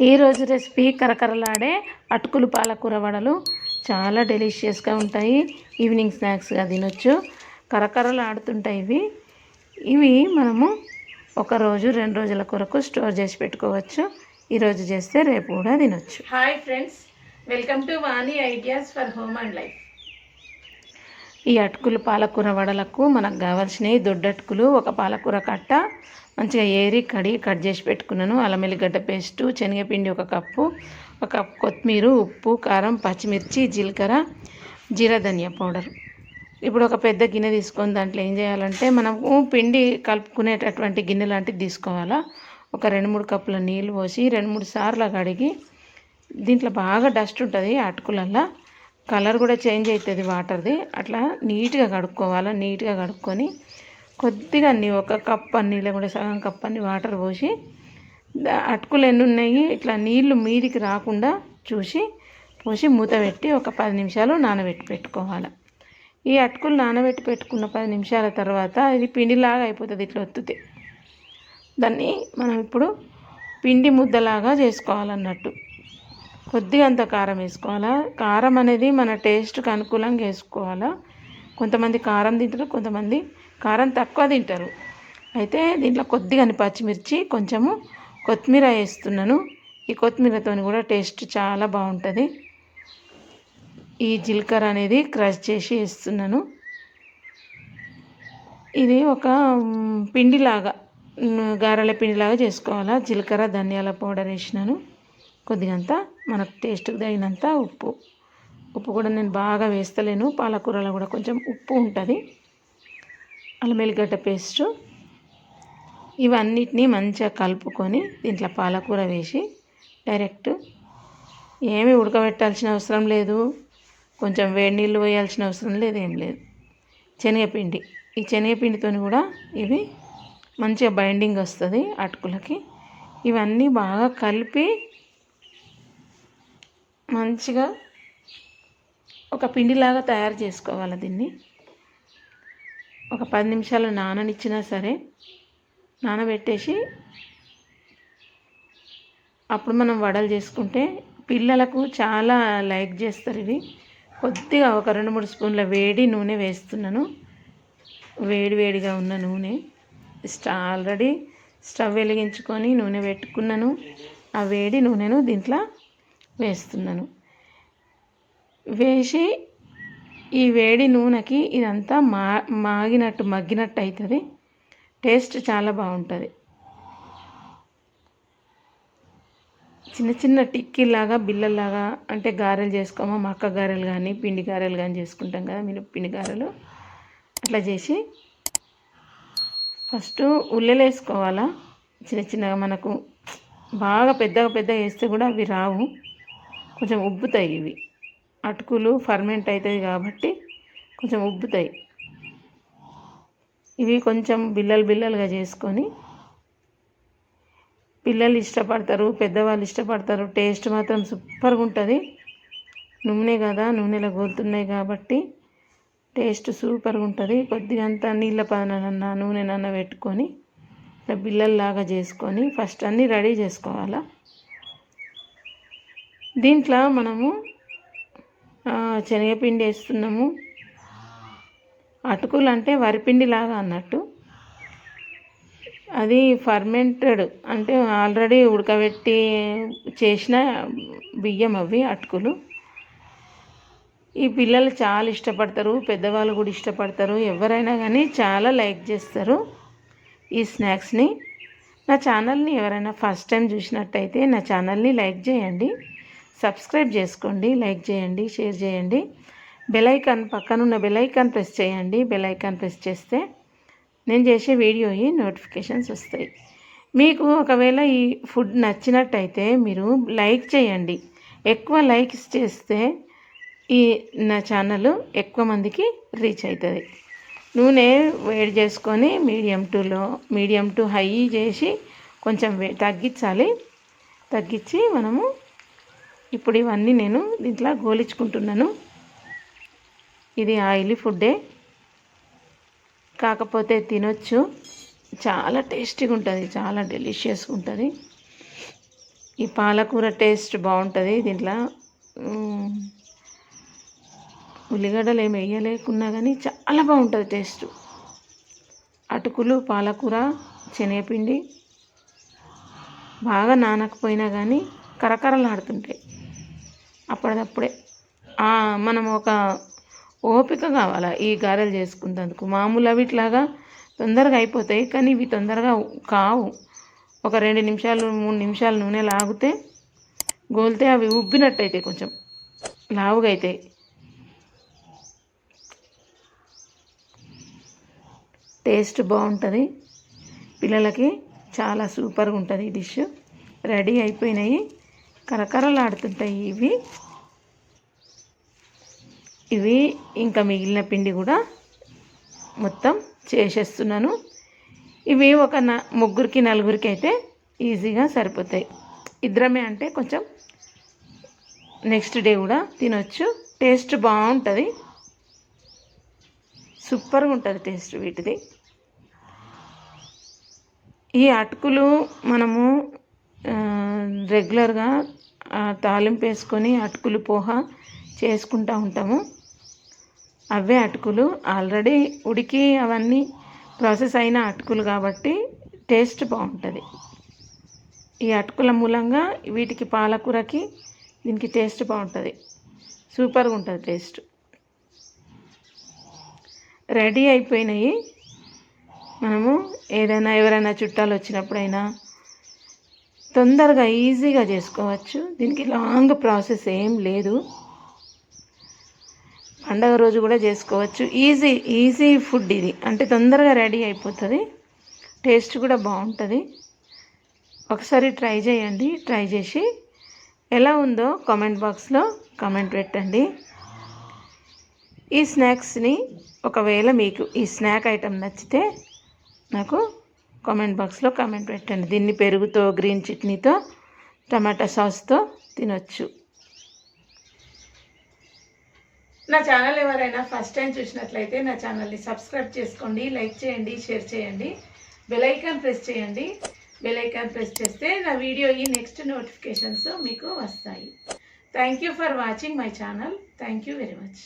ఈరోజు రెసిపీ కరకరలాడే అటుకులు పాలకూర వడలు. చాలా డెలిషియస్గా ఉంటాయి. ఈవినింగ్ స్నాక్స్గా తినొచ్చు. కరకరలాడుతుంటాయి ఇవి. ఇవి మనము ఒక రోజు రెండు రోజుల కొరకు స్టోర్ చేసి పెట్టుకోవచ్చు. ఈరోజు చేస్తే రేపు కూడా తినొచ్చు. Hi friends welcome to Vani ideas for home and life. ఈ అటుకులు పాలకూర వడలకు మనకు కావాల్సినవి దొడ్డటుకులు ఒక పాలకూర కట్ట మంచిగా ఏరి కడిగి కట్ చేసి పెట్టుకున్నాను. అల్లం ఎల్లిగడ్డ పేస్టు శనగపిండి ఒక కప్పు ఒక కప్పు కొత్తిమీర ఉప్పు కారం పచ్చిమిర్చి జీలకర్ర జీరా ధనియా పౌడర్. ఇప్పుడు ఒక పెద్ద గిన్నె తీసుకొని దాంట్లో ఏం చేయాలంటే మనము పిండి కలుపుకునేటటువంటి గిన్నె లాంటిది తీసుకోవాలా. ఒక రెండు మూడు కప్పుల నీళ్ళు పోసి రెండు మూడు సార్లు కడిగి దీంట్లో బాగా డస్ట్ ఉంటుంది అటుకులల్లో. కలర్ కూడా చేంజ్ అవుతుంది వాటర్ది. అట్లా నీట్గా కడుక్కోవాలి నీట్గా కడుక్కొని కొద్దిగా అన్నీ ఒక కప్ అన్ని లేకుండా సగం కప్ అన్ని వాటర్ పోసి అటుకులు ఎన్ని ఉన్నాయి ఇట్లా నీళ్ళు మీదికి రాకుండా చూసి పోసి మూత పెట్టి ఒక పది నిమిషాలు నానబెట్టి పెట్టుకోవాలి. ఈ అటుకులు నానబెట్టి పెట్టుకున్న పది నిమిషాల తర్వాత ఇది పిండిలాగా అయిపోతుంది ఇట్లా ఒత్తితే. దాన్ని మనం ఇప్పుడు పిండి ముద్దలాగా చేసుకోవాలన్నట్టు. కొద్దిగా అంత కారం వేసుకోవాలా? కారం అనేది మన టేస్ట్కి అనుకూలంగా వేసుకోవాలా? కొంతమంది కారం తింటారు కొంతమంది కారం తక్కువ తింటారు. అయితే దీంట్లో కొద్దిగా పచ్చిమిర్చి కొంచెము కొత్తిమీర వేస్తున్నాను. ఈ కొత్తిమీరతో కూడా టేస్ట్ చాలా బాగుంటుంది. ఈ జీలకర్ర అనేది క్రష్ చేసి వేస్తున్నాను. ఇది ఒక పిండిలాగా గారెల పిండిలాగా చేసుకోవాలా? జీలకర్ర ధనియాల పౌడర్ వేసినాను. కొద్దిగంత మనకు టేస్ట్కి తగినంత ఉప్పు. ఉప్పు కూడా నేను బాగా వేస్తలేను. పాలకూరలో కూడా కొంచెం ఉప్పు ఉంటుంది. అల్లం వెల్లిగడ్డ పేస్టు ఇవన్నిటినీ మంచిగా కలుపుకొని దీంట్లో పాలకూర వేసి డైరెక్ట్ ఏమి ఉడకబెట్టాల్సిన అవసరం లేదు. కొంచెం వేడి నీళ్ళు వేయాల్సిన అవసరం లేదు ఏం లేదు. శనగపిండి. ఈ శనగపిండితో కూడా ఇవి మంచిగా బైండింగ్ వస్తుంది అటుకులకి. ఇవన్నీ బాగా కలిపి మంచిగా ఒక పిండిలాగా తయారు చేసుకోవాలి దీన్ని. ఒక పది నిమిషాలు నాననిచ్చినా సరే నానబెట్టేసి అప్పుడు మనం వడలు చేసుకుంటే పిల్లలకు చాలా లైక్ చేస్తారు ఇవి. కొద్దిగా ఒక రెండు మూడు స్పూన్ల వేడి నూనె వేస్తున్నాను. వేడి వేడిగా ఉన్న నూనె. ఆల్రెడీ స్టవ్ వెలిగించుకొని నూనె పెట్టుకున్నాను. ఆ వేడి నూనెను దీంట్లో వేస్తున్నాను. వేసి ఈ వేడి నూనెకి ఇదంతా మా మాగినట్టు మగ్గినట్టు అవుతుంది టేస్ట్ చాలా బాగుంటుంది. చిన్న చిన్న టిక్కీలాగా బిల్లల్లాగా అంటే గారెలు చేసుకోమో మక్క గారెలు కానీ పిండి గారెలు కానీ చేసుకుంటాం కదా మీరు పిండి గారెలు. అట్లా చేసి ఫస్ట్ ఉల్లెలు వేసుకోవాలా. చిన్న చిన్నగా మనకు బాగా పెద్దగా పెద్దగా వేస్తే కూడా అవి రావు. కొంచెం ఉబ్బుతాయి ఇవి. అటుకులు ఫర్మెంట్ అవుతాయి కాబట్టి కొంచెం ఉబ్బుతాయి. ఇవి కొంచెం బిల్లలు బిల్లలుగా చేసుకొని పిల్లలు ఇష్టపడతారు పెద్దవాళ్ళు ఇష్టపడతారు టేస్ట్ మాత్రం సూపర్గా ఉంటుంది. నూనె కదా నూనెలో గోలుతున్నాయి కాబట్టి టేస్ట్ సూపర్గా ఉంటుంది. కొద్దిగా అంతా నీళ్ళ పదనన్నా నూనెనన్నా పెట్టుకొని ఇట్లా బిల్లల్లాగా చేసుకొని ఫస్ట్ అన్నీ రెడీ చేసుకోవాలా? దీంట్లో మనము శనగపిండి వేస్తున్నాము. అటుకులు అంటే వరిపిండి లాగా అన్నట్టు. అది ఫర్మెంటెడ్ అంటే ఆల్రెడీ ఉడకబెట్టి చేసిన బియ్యం అవి అటుకులు. ఈ పిల్లలు చాలా ఇష్టపడతారు పెద్దవాళ్ళు కూడా ఇష్టపడతారు. ఎవరైనా కానీ చాలా లైక్ చేస్తారు ఈ స్నాక్స్ని. నా ఛానల్ని ఎవరైనా ఫస్ట్ టైం చూసినట్టయితే నా ఛానల్ని లైక్ చేయండి. సబ్స్క్రైబ్ చేసుకోండి లైక్ చేయండి షేర్ చేయండి. బెలైకాన్ పక్కనున్న బెలైకాన్ ప్రెస్ చేయండి. బెలైకాన్ ప్రెస్ చేస్తే నేను చేసే వీడియో నోటిఫికేషన్స్ వస్తాయి. మీకు ఒకవేళ ఈ ఫుడ్ నచ్చినట్టయితే మీరు లైక్ చేయండి. ఎక్కువ లైక్స్ చేస్తే ఈ నా ఛానల్ ఎక్కువ మందికి రీచ్ అవుతుంది నూనె వేడి చేసుకొని మీడియం టులో మీడియం టు హై చేసి కొంచెం వే తగ్గించాలి. తగ్గించి మనము ఇప్పుడు ఇవన్నీ నేను దీంట్లో గోలించుకుంటున్నాను. ఇది ఆయిలీ ఫుడ్డే. కాకపోతే తినొచ్చు. చాలా టేస్టీగా ఉంటుంది. చాలా డెలిషియస్గా ఉంటుంది. ఈ పాలకూర టేస్ట్ బాగుంటుంది దీంట్లో. ఉల్లిగడ్డలు ఏమి వేయలేకున్నా కానీ చాలా బాగుంటుంది టేస్ట్. అటుకులు పాలకూర శనగపిండి బాగా నానకపోయినా కానీ కరకరలాడుతుంటాయి. అప్పటిదప్పుడే. మనం ఒక ఓపిక కావాలా ఈ గారెలు చేసుకున్నందుకు మామూలు అవి ఇట్లాగా తొందరగా అయిపోతాయి కానీ ఇవి తొందరగా కావు. ఒక రెండు నిమిషాలు మూడు నిమిషాలు నూనె లాగితే గోలితే అవి ఉబ్బినట్టు అవుతాయి కొంచెం. లావుగా అవుతాయి టేస్ట్ బాగుంటుంది. పిల్లలకి చాలా సూపర్గా ఉంటుంది ఈ డిష్. రెడీ అయిపోయినాయి. కరకరలాడుతుంటాయి ఇవి. ఇవి ఇంకా మిగిలిన పిండి కూడా మొత్తం చేసేస్తున్నాను. ఇవి ఒక న ముగ్గురికి నలుగురికి అయితే ఈజీగా సరిపోతాయి. ఇద్దరమే అంటే కొంచెం నెక్స్ట్ డే కూడా తినొచ్చు. టేస్ట్ బాగుంటుంది. సూపర్గా ఉంటుంది టేస్ట్ వీటిది. ఈ అటుకులు మనము రెగ్యులర్గా తాలింపు వేసుకొని అటుకులు పోహ చేసుకుంటూ ఉంటాము. అవే అటుకులు. ఆల్రెడీ ఉడికి అవన్నీ ప్రాసెస్ అయిన అటుకులు కాబట్టి టేస్ట్ బాగుంటుంది. ఈ అటుకుల మూలంగా వీటికి పాలకూరకి దీనికి టేస్ట్ బాగుంటుంది. సూపర్గా ఉంటుంది టేస్ట్. రెడీ అయిపోయినాయి. మనము ఏదైనా ఎవరైనా చుట్టాలు వచ్చినప్పుడైనా తొందరగా ఈజీగా చేసుకోవచ్చు. దీనికి లాంగ్ ప్రాసెస్ ఏం లేదు. పండగ రోజు కూడా చేసుకోవచ్చు. ఈజీ ఈజీ ఫుడ్ ఇది. అంటే తొందరగా రెడీ అయిపోతుంది. టేస్ట్ కూడా బాగుంటుంది. ఒకసారి ట్రై చేయండి. ట్రై చేసి ఎలా ఉందో కామెంట్ బాక్స్లో కామెంట్ పెట్టండి. ఈ స్నాక్స్ని ఒకవేళ మీకు ఈ స్నాక్ ఐటెం నచ్చితే నాకు కామెంట్ బాక్స్లో కామెంట్ పెట్టండి. దీన్ని పెరుగుతో గ్రీన్ చట్నీతో టమాటా సాస్తో తినొచ్చు. నా ఛానల్ ఎవరైనా ఫస్ట్ టైం చూసినట్లయితే నా ఛానల్ని సబ్స్క్రైబ్ చేసుకోండి లైక్ చేయండి షేర్ చేయండి బెలైకాన్ ప్రెస్ చేయండి. బెలైకాన్ ప్రెస్ చేస్తే నా వీడియో ఈ నెక్స్ట్ నోటిఫికేషన్స్ మీకు వస్తాయి. Thank you for watching my channel. Thank you very much.